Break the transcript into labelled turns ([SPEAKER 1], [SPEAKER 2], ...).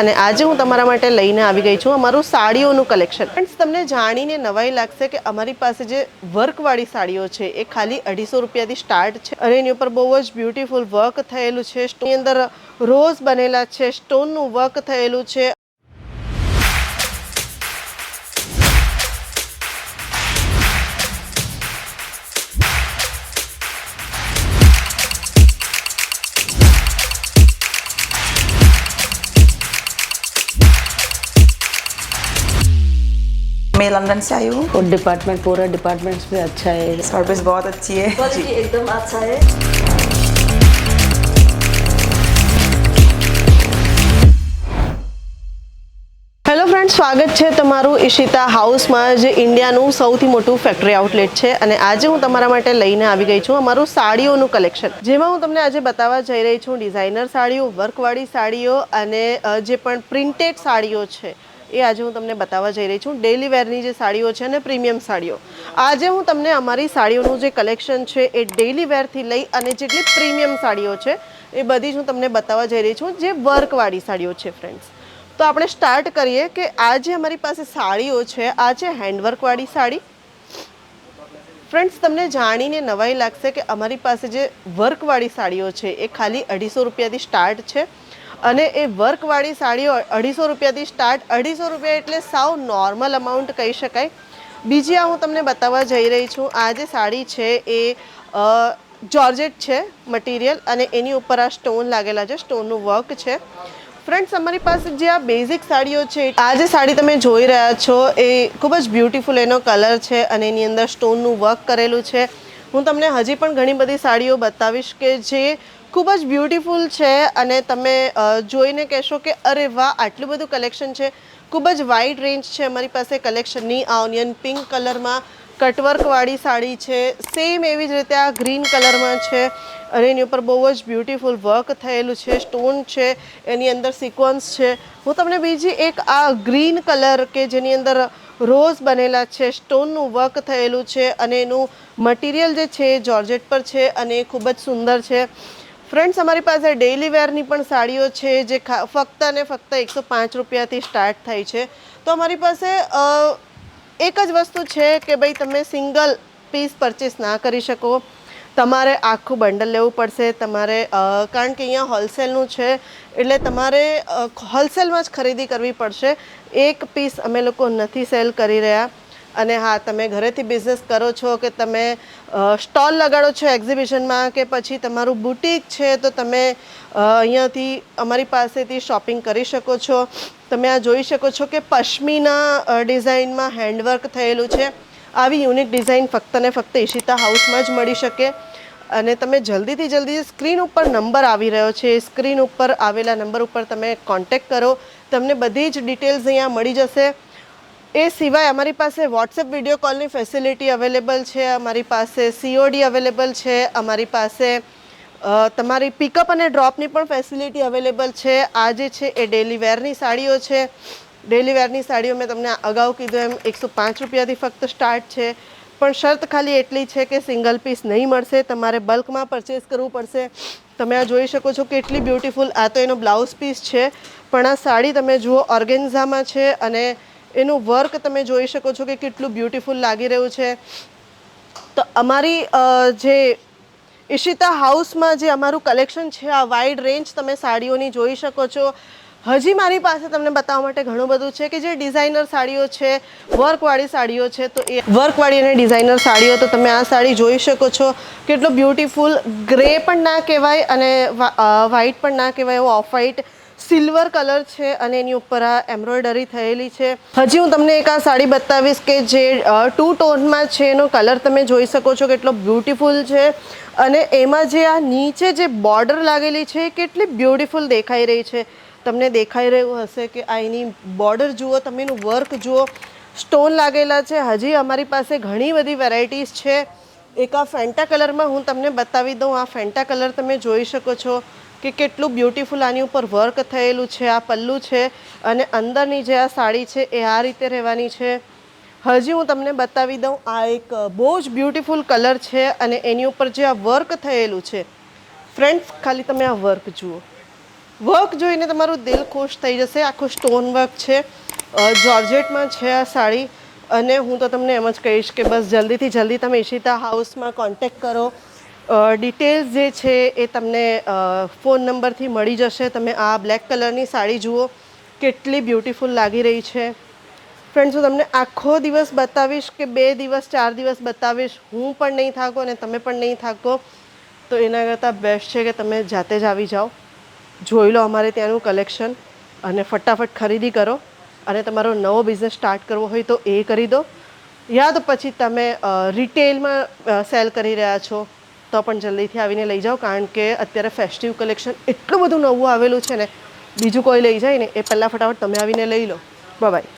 [SPEAKER 1] અને આજે હું તમારા માટે લઈને આવી ગઈ છું અમારું સાડીઓનું કલેક્શન. ફ્રેન્ડ્સ તમને જાણીને નવાઈ લાગશે કે અમારી પાસે જે વર્કવાળી સાડીઓ છે, એ ખાલી અઢીસો રૂપિયાથી સ્ટાર્ટ છે અને એની ઉપર બહુ જ બ્યુટીફુલ વર્ક થયેલું છે. સ્ટોનની અંદર રોઝ બનેલા છે સ્ટોનનું વર્ક થયેલું છે.
[SPEAKER 2] मैं लंदन से आई हूँ
[SPEAKER 3] और डिपार्टमेंट पूरा डिपार्टमेंट्स भी अच्छा है
[SPEAKER 2] सर्विस बहुत अच्छी है
[SPEAKER 3] क्वालिटी एकदम अच्छा है
[SPEAKER 1] હેલો ફ્રેન્ડ સ્વાગત છે તમારું ઈશિતા હાઉસમાં જે ઇન્ડિયાનું સૌથી મોટું ફેક્ટરી આઉટલેટ છે અને આજે હું તમારા માટે લઈને આવી ગઈ છું અમારું સાડીઓનું કલેક્શન જેમાં હું તમને આજે બતાવવા જઈ રહી છું ડિઝાઇનર સાડીઓ વર્કવાળી સાડીઓ અને અ, જે પણ પ્રિન્ટેડ સાડીઓ છે એ આજે હું તમને બતાવવા જઈ રહી છું. ડેલી વેરની જે સાડીઓ છે અને પ્રીમિયમ સાડીઓ. આજે હું તમને અમારી સાડીઓનું જે કલેક્શન છે, એ ડેલી વેરથી લઈ અને જેટલી પ્રીમિયમ સાડીઓ છે, એ બધી જ હું તમને બતાવવા જઈ રહી છું. જે વર્કવાળી સાડીઓ છે ફ્રેન્ડ્સ તો આપણે સ્ટાર્ટ કરીએ કે આ જે અમારી પાસે સાડીઓ છે, આ છે હેન્ડવર્કવાળી સાડી. ફ્રેન્ડ્સ તમને જાણીને નવાઈ લાગશે કે અમારી પાસે જે વર્કવાળી સાડીઓ છે, એ ખાલી અઢીસો રૂપિયાથી સ્ટાર્ટ છે. અને એ વર્કવાળી સાડીઓ અઢીસો રૂપિયાથી સ્ટાર્ટ અઢીસો રૂપિયા એટલે સાવ નોર્મલ અમાઉન્ટ કહી શકાય. બીજી આ હું તમને બતાવવા જઈ રહી છું. આ જે સાડી છે એ જોર્જેટ છે મટીરિયલ અને એની ઉપર આ સ્ટોન લાગેલા છે. સ્ટોનનું વર્ક છે. ફ્રેન્ડ્સ અમારી પાસે જે આ બેઝિક સાડીઓ છે, આ જે સાડી તમે જોઈ રહ્યા છો, એ ખૂબ જ બ્યુટીફુલ એનો કલર છે અને એની અંદર સ્ટોનનું વર્ક કરેલું છે. હું તમને હજી પણ ઘણી બધી સાડીઓ બતાવીશ કે જે ખૂબ જ બ્યુટીફુલ છે અને તમે જોઈને કહેશો કે અરે વાહ, આટલું બધું કલેક્શન છે. ખૂબ જ વાઇડ રેન્જ છે અમારી પાસે કલેક્શનની આ ઓનિયન પિંક કલરમાં કટવર્કવાળી સાડી છે. સેમ એવી જ રીતે આ ગ્રીન કલરમાં છે. અને એની ઉપર બહુ જ બ્યુટીફુલ વર્ક થયેલું છે. સ્ટોન છે. એની અંદર સિક્વન્સ છે. હું તમને બીજી એક આ ગ્રીન કલર કે જેની અંદર રોઝ બનેલા છે સ્ટોનનું વર્ક થયેલું છે અને એનું મટીરિયલ જે છે એ જોર્જેટ પર છે અને ખૂબ જ સુંદર છે. ફ્રેન્ડ્સ અમારી પાસે ડેઇલી વેરની પણ સાડીઓ છે જે ફક્ત અને ફક્ત એકસો પાંચ રૂપિયાથી સ્ટાર્ટ થાય છે. તો અમારી પાસે એક જ વસ્તુ છે કે ભાઈ તમે સિંગલ પીસ પરચેસ ના કરી શકો. તમારે આખું બંડલ લેવું પડશે. તમારે કારણ કે અહીંયા હોલસેલનું છે, એટલે તમારે હોલસેલમાં જ ખરીદી કરવી પડશે. એક પીસ અમે લોકો નથી સેલ કરી રહ્યા. અને હા, તમે ઘરેથી બિઝનેસ કરો છો કે તમે સ્ટોલ લગાડો છો એક્ઝિબિશનમાં કે પછી તમારું બુટીક છે, તો તમે અહીંયાથી અમારી પાસેથી શોપિંગ કરી શકો છો. તમે આ જોઈ શકો છો કે પશ્મીના ડિઝાઇનમાં હેન્ડવર્ક થયેલું છે. આવી યુનિક ડિઝાઇન ફક્ત ને ફક્ત ઈશિતા હાઉસમાં જ મળી શકે. અને તમે જલ્દીથી જલ્દી સ્ક્રીન ઉપર નંબર આવી રહ્યો છે. સ્ક્રીન ઉપર આવેલા નંબર ઉપર તમે કોન્ટેક્ટ કરો. તમને બધી જ ડિટેલ્સ અહીંયા મળી જશે. એ સિવાય અમારી પાસે વોટ્સએપ વીડિયો કોલની ફેસિલિટી અવેલેબલ છે, અમારી પાસે સીઓડી અવેલેબલ છે, અમારી પાસે તમારી પિકઅપ અને ડ્રોપની પણ ફેસિલિટી અવેલેબલ છે. આ જે છે એ ડેલી વેરની સાડીઓ છે. ડેલી વેરની સાડીઓ મેં તમને અગાઉ કીધું એમ, એકસો પાંચ રૂપિયાથી ફક્ત સ્ટાર્ટ છે. પણ શરત ખાલી એટલી છે કે સિંગલ પીસ નહીં મળશે. તમારે બલ્કમાં પરચેસ કરવું પડશે. તમે આ જોઈ શકો છો કેટલી બ્યુટીફુલ આ તો એનો બ્લાઉઝ પીસ છે. પણ આ સાડી તમે જુઓ ઓર્ગેન્ઝામાં છે અને એનું વર્ક તમે જોઈ શકો છો કે કેટલું બ્યુટીફુલ લાગી રહ્યું છે. તો અમારી જે ઈશિતા હાઉસમાં જે અમારું કલેક્શન છે, આ વાઇડ રેન્જ તમે સાડીઓની જોઈ શકો છો. હજી મારી પાસે તમને બતાવવા માટે ઘણું બધું છે કે જે ડિઝાઇનર સાડીઓ છે વર્કવાળી સાડીઓ છે, તો એ વર્કવાળી અને ડિઝાઇનર સાડીઓ, તો તમે આ સાડી જોઈ શકો છો. કેટલો બ્યુટીફુલ ગ્રે પણ ના કહેવાય અને વ્હાઇટ પણ ના કહેવાય, એવો ઓફ વ્હાઇટ સિલ્વર કલર છે અને એની ઉપર આ એમ્બ્રોઇડરી થયેલી છે. હજી હું તમને એક આ સાડી બતાવીશ કે જે ટુ ટોનમાં છે, એનો કલર તમે જોઈ શકો છો કેટલો બ્યુટિફુલ છે. અને એમાં જે આ નીચે જે બોર્ડર લાગેલી છે એ કેટલી બ્યુટીફુલ દેખાઈ રહી છે. તમને દેખાઈ રહ્યું હશે કે આ એની બોર્ડર જુઓ, તમે એનું વર્ક જુઓ. સ્ટોન લાગેલા છે. હજી અમારી પાસે ઘણી બધી વેરાયટીઝ છે. એક આ ફેન્ટા કલરમાં હું તમને બતાવી દઉં. આ ફેન્ટા કલર તમે જોઈ શકો છો. કે કેટલું બ્યુટીફુલ આની ઉપર વર્ક થયેલું છે, આ પલ્લું છે અને અંદરની જે આ સાડી છે એ આ રીતે રહેવાની છે. હજી હું તમને બતાવી દઉં, આ એક બહુ જ બ્યુટીફુલ કલર છે અને એની ઉપર જે આ વર્ક થયેલું છે, ફ્રેન્ડ્સ, ખાલી તમે આ વર્ક જુઓ. વર્ક જોઈને તમારું દિલ ખુશ થઈ જશે, આખું સ્ટોન વર્ક છે જોર્જેટમાં છે આ સાડી. અને હું તો તમને એમ જ કહીશ કે બસ જલ્દીથી જલ્દી તમે ઈશિતા હાઉસમાં કોન્ટેક્ટ કરો. ડિટેલ્સ જે છે એ તમને ફોન નંબરથી મળી જશે. તમે આ બ્લેક કલરની સાડી જુઓ. કેટલી બ્યુટિફુલ લાગી રહી છે. ફ્રેન્ડ્સ હું તમને આખો દિવસ બતાવીશ કે બે દિવસ, ચાર દિવસ બતાવીશ. હું પણ નહીં થાકો અને તમે પણ નહીં થાકો. તો એના કરતાં બેસ્ટ છે કે તમે જાતે જ આવી જાઓ. જોઈ લો અમારે ત્યાંનું કલેક્શન અને ફટાફટ ખરીદી કરો. અને તમારો નવો બિઝનેસ સ્ટાર્ટ કરવો હોય તો એ કરી દો. યા તો પછી તમે રિટેલમાં સેલ કરી રહ્યા છો. તો પણ જલ્દીથી આવીને લઈ જાઓ, કારણ કે અત્યારે ફેસ્ટિવ કલેક્શન એટલું બધું નવું આવેલું છે ને, બીજું કોઈ લઈ જાય ને, એ પહેલાં ફટાફટ તમે આવીને લઈ લો. બાય